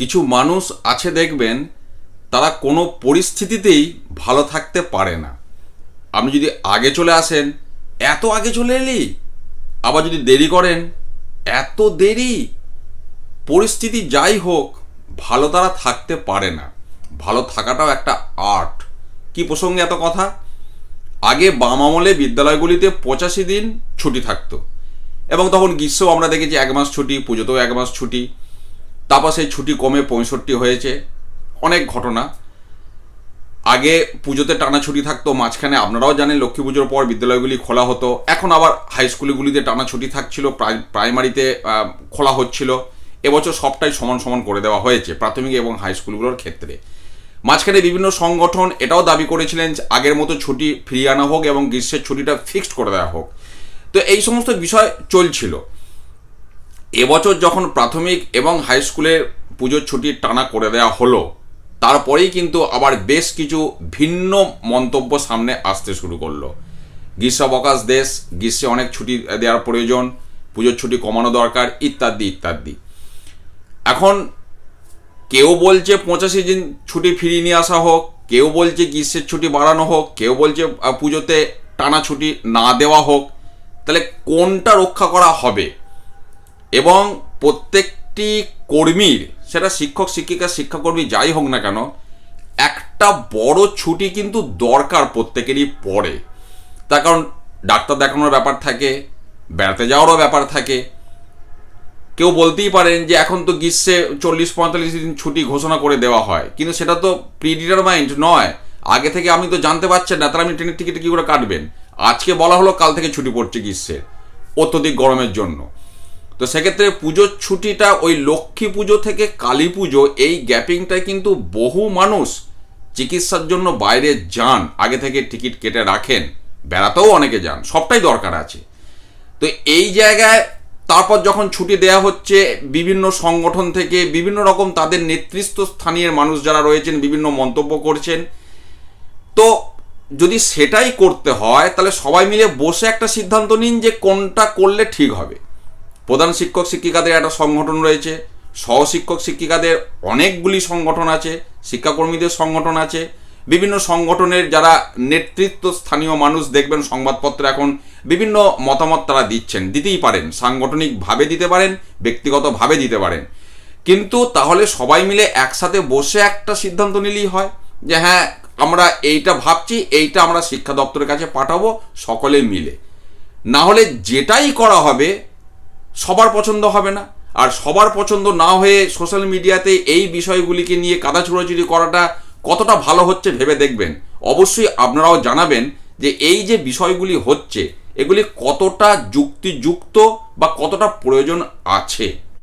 কিছু মানুষ আছে দেখবেন, তারা কোনো পরিস্থিতিতেই ভালো থাকতে পারে না। আপনি যদি আগে চলে আসেন, এত আগে চলে এলি, আবার যদি দেরি করেন, এত দেরি। পরিস্থিতি যাই হোক, ভালো তারা থাকতে পারে না। ভালো থাকাটাও একটা আর্ট। কি প্রসঙ্গে এত কথা? আগে বাম আমলে বিদ্যালয়গুলিতে পঁচাশি দিন ছুটি থাকতো। এবং তখন গ্রীষ্ম আমরা দেখেছি এক মাস ছুটি, পুজোতেও এক মাস ছুটি। তারপর সেই ছুটি কমে পঁয়ষট্টি হয়েছে। অনেক ঘটনা। আগে পুজোতে টানা ছুটি থাকতো, মাঝখানে আপনারাও জানেন লক্ষ্মী পুজোর পর বিদ্যালয়গুলি খোলা হতো। এখন আবার হাই স্কুলগুলিতে টানা ছুটি থাকছিল, প্রাই- প্রাইমারিতে খোলা হচ্ছিল। এবছর সবটাই সমান সমান করে দেওয়া হয়েছে, প্রাথমিক এবং হাই স্কুলগুলোর ক্ষেত্রে। মাঝখানে বিভিন্ন সংগঠন এটাও দাবি করেছিলেন যে আগের মতো ছুটি ফিরিয়ে আনা হোক এবং গ্রীষ্মের ছুটিটা ফিক্সড করে দেওয়া হোক। তো এই সমস্ত বিষয় চলছিল। এবছর যখন প্রাথমিক এবং হাই স্কুলে পুজোর ছুটি টানা করে দেওয়া হলো, তারপরেই কিন্তু আবার বেশ কিছু ভিন্ন মন্তব্য সামনে আসতে শুরু করল। গ্রীষ্মাবকাশ দেশ, গ্রীষ্মে অনেক ছুটি দেওয়ার প্রয়োজন, পুজোর ছুটি কমানো দরকার, ইত্যাদি ইত্যাদি। এখন কেউ বলছে পঁচাশি দিন ছুটি ফিরিয়ে নিয়ে আসা হোক, কেউ বলছে গ্রীষ্মের ছুটি বাড়ানো হোক, কেউ বলছে পুজোতে টানা ছুটি না দেওয়া হোক, তাহলে কোনটা রক্ষা করা হবে? এবং প্রত্যেকটি কর্মীর, সেটা শিক্ষক, শিক্ষিকা, শিক্ষাকর্মী যাই হোক না কেন, একটা বড় ছুটি কিন্তু দরকার প্রত্যেকেরই পড়ে তার কারণ ডাক্তার দেখানোর ব্যাপার থাকে, বেড়াতে যাওয়ারও ব্যাপার থাকে। কেউ বলতেই পারেন যে এখন তো গ্রীষ্মে চল্লিশ, পঁয়তাল্লিশ দিন ছুটি ঘোষণা করে দেওয়া হয়। কিন্তু সেটা তো প্রিডিটারমাইন্ড নয়। আগে থেকে আপনি তো জানতে পারছেন না, তাহলে আপনি ট্রেনের টিকিট কী করে কাটবেন? আজকে বলা হলো কাল থেকে ছুটি পড়ছে গ্রীষ্মের অত্যধিক গরমের জন্য। তো সেক্ষেত্রে পুজোর ছুটিটা ওই লক্ষ্মী পুজো থেকে কালী পুজো, এই গ্যাপিংটায় কিন্তু বহু মানুষ চিকিৎসার জন্য বাইরে যান। আগে থেকে টিকিট কেটে রাখেন। বেড়াতেও অনেকে যান। সবটাই দরকার আছে। তো এই জায়গায় তারপর যখন ছুটি দেয়া হচ্ছে, বিভিন্ন সংগঠন থেকে বিভিন্ন রকম তাদের নেতৃত্ব স্থানীয় মানুষ যারা রয়েছেন, বিভিন্ন মন্তব্য করছেন। তো যদি সেটাই করতে হয়, তাহলে সবাই মিলে বসে একটা সিদ্ধান্ত নিন যে কোনটা করলে ঠিক হবে। প্রধান শিক্ষক শিক্ষিকাদের একটা সংগঠন রয়েছে, সহশিক্ষক শিক্ষিকাদের অনেকগুলি সংগঠন আছে, শিক্ষাকর্মীদের সংগঠন আছে, বিভিন্ন সংগঠনের যারা নেতৃত্ব স্থানীয় মানুষ দেখবেন সংবাদপত্রে এখন বিভিন্ন মতামত তারা দিচ্ছেন, দিতেই পারেন, সাংগঠনিকভাবে দিতে পারেন, ব্যক্তিগতভাবে দিতে পারেন। কিন্তু তাহলে সবাই মিলে একসাথে বসে একটা সিদ্ধান্ত নিলেই হয় যে হ্যাঁ আমরা এইটা ভাবছি, এইটা আমরা শিক্ষা দপ্তরের কাছে পাঠাবো সকলে মিলে। না হলে যেটাই করা হবে সবার পছন্দ হবে না। আর সবার পছন্দ না হয়ে সোশ্যাল মিডিয়াতে এই বিষয়গুলিকে নিয়ে কাদা ছোড়াছুড়ি করাটা কতটা ভালো হচ্ছে ভেবে দেখবেন। অবশ্যই আপনারাও জানাবেন যে এই যে বিষয়গুলি হচ্ছে, এগুলি কতটা যুক্তিযুক্ত বা কতটা প্রয়োজন আছে।